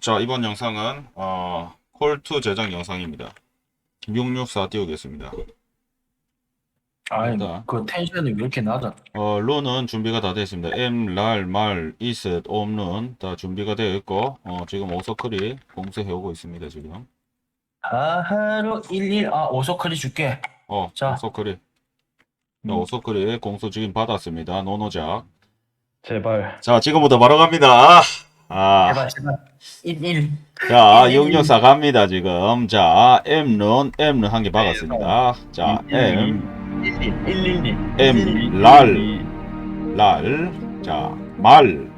자, 이번 영상은 어, 콜2 제작 영상입니다. 664 띄우겠습니다. 아이, 맞다. 그 텐션이 왜 이렇게 낮아? 어, 룬은 준비가 다 되어 있습니다. M, 랄, 말, 이셋, 옴룬 다 준비가 되어 있고 어, 지금 오서클이 공수해 오고 있습니다. 지금. 하하루 11, 아, 오소클이 줄게. 어, 자. 오서클이. 음. 오서클이 공수 지금 받았습니다. 노노작. 제발. 자, 지금부터 바로 갑니다. 아, 제발, 제발. 11. 자, 664 갑니다, 지금. 자, M룬, M룬 한 개 박았습니다. 자, M, 11, 112. M, 랄, 랄, 자, 말,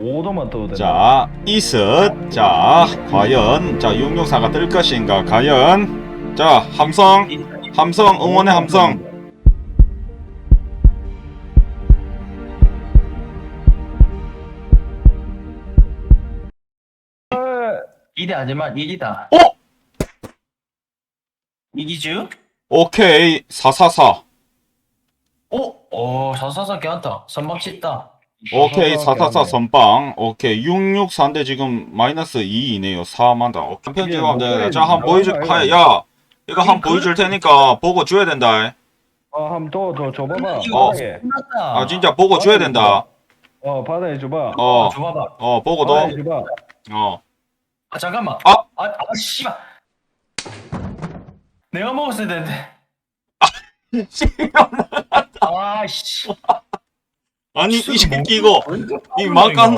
5도만 떠도 돼. 자, 이슬, 자, 과연, 자, 664가 뜰 것인가, 과연, 자, 함성, 함성, 응원의 함성, 일이 아니면 1이다. 어? 이기주? 오케이, 444, 오, 오, 사사사 괜찮다. 선방 쳤다. 오케이, 444 선빵, 오케이, 664인데 지금 마이너스 2이네요, 4만 다. 오케이, 편집하면 돼. 자, 한번 보여줄, 하, 야, 이거 한번 보여줄 테니까 보고 줘야 된다. 어, 한번 더, 더 줘봐봐. 이거 바닥에. 끝났다. 아, 진짜 보고 줘야 된다. 어, 바닥에 줘봐. 어, 줘봐봐. 어, 보고 줘봐. 어. 아, 잠깐만. 아! 아, 아, 씨발. 내가 먹었어야 되는데. 아, 씨. 아니, 이 새끼 이거, 이 막간,